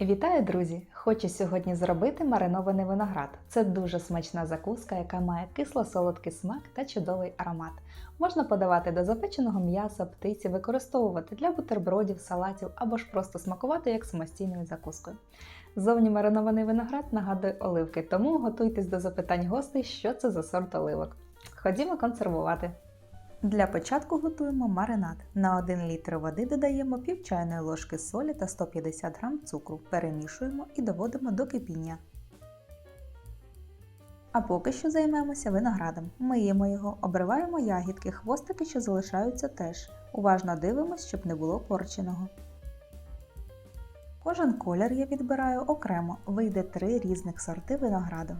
Вітаю, друзі! Хочу сьогодні зробити маринований виноград. Це дуже смачна закуска, яка має кисло-солодкий смак та чудовий аромат. Можна подавати до запеченого м'яса, птиці, використовувати для бутербродів, салатів або ж просто смакувати як самостійною закускою. Зовні маринований виноград нагадує оливки, тому готуйтесь до запитань гостей, що це за сорт оливок. Ходімо консервувати. Для початку готуємо маринад. На 1 літр води додаємо пів чайної ложки солі та 150 г цукру, перемішуємо і доводимо до кипіння. А поки що займемося виноградом. Миємо його, обриваємо ягідки, хвостики, що залишаються теж. Уважно дивимось, щоб не було порченого. Кожен колір я відбираю окремо, вийде три різних сорти винограду.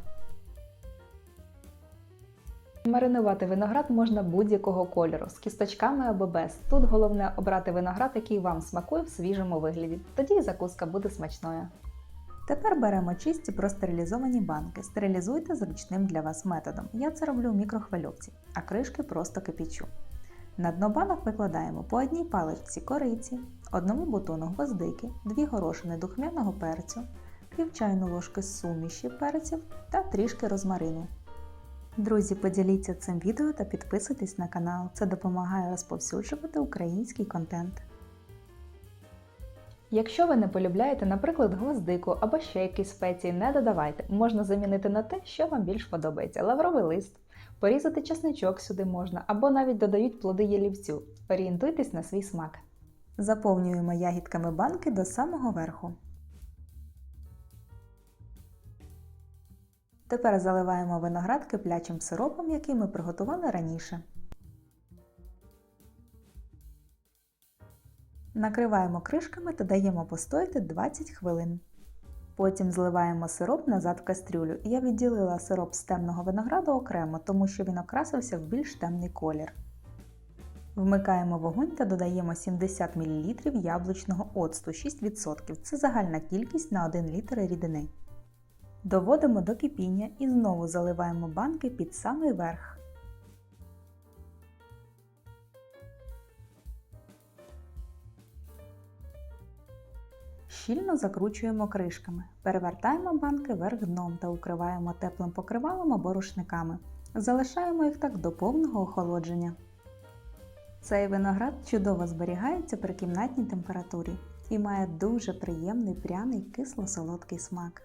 Маринувати виноград можна будь-якого кольору, з кісточками або без. Тут головне обрати виноград, який вам смакує в свіжому вигляді. Тоді і закуска буде смачною. Тепер беремо чисті простерилізовані банки. Стерилізуйте зручним для вас методом. Я це роблю в мікрохвильовці, а кришки просто кипячу. На дно банок викладаємо по одній паличці кориці, одному бутону гвоздики, дві горошини духмяного перцю, пів чайної ложки суміші перців та трішки розмарину. Друзі, поділіться цим відео та підписуйтесь на канал. Це допомагає розповсюджувати український контент. Якщо ви не полюбляєте, наприклад, гвоздику або ще якісь спеції, не додавайте. Можна замінити на те, що вам більш подобається. Лавровий лист, порізати чесничок сюди можна, або навіть додають плоди ялівцю. Орієнтуйтесь на свій смак. Заповнюємо ягідками банки до самого верху. Тепер заливаємо виноград киплячим сиропом, який ми приготували раніше. Накриваємо кришками та даємо постояти 20 хвилин. Потім зливаємо сироп назад в кастрюлю. Я відділила сироп з темного винограду окремо, тому що він окрасився в більш темний колір. Вмикаємо вогонь та додаємо 70 мл яблучного оцту 6%. Це загальна кількість на 1 літр рідини. Доводимо до кипіння і знову заливаємо банки під самий верх. Щільно закручуємо кришками. Перевертаємо банки вверх дном та укриваємо теплим покривалом або рушниками. Залишаємо їх так до повного охолодження. Цей виноград чудово зберігається при кімнатній температурі і має дуже приємний пряний кисло-солодкий смак.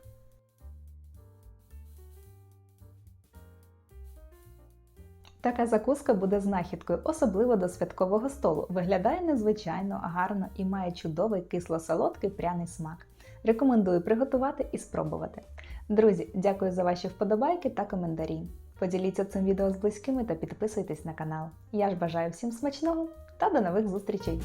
Така закуска буде знахідкою, особливо до святкового столу. Виглядає незвичайно, гарно і має чудовий кисло-солодкий пряний смак. Рекомендую приготувати і спробувати. Друзі, дякую за ваші вподобайки та коментарі. Поділіться цим відео з близькими та підписуйтесь на канал. Я ж бажаю всім смачного та до нових зустрічей!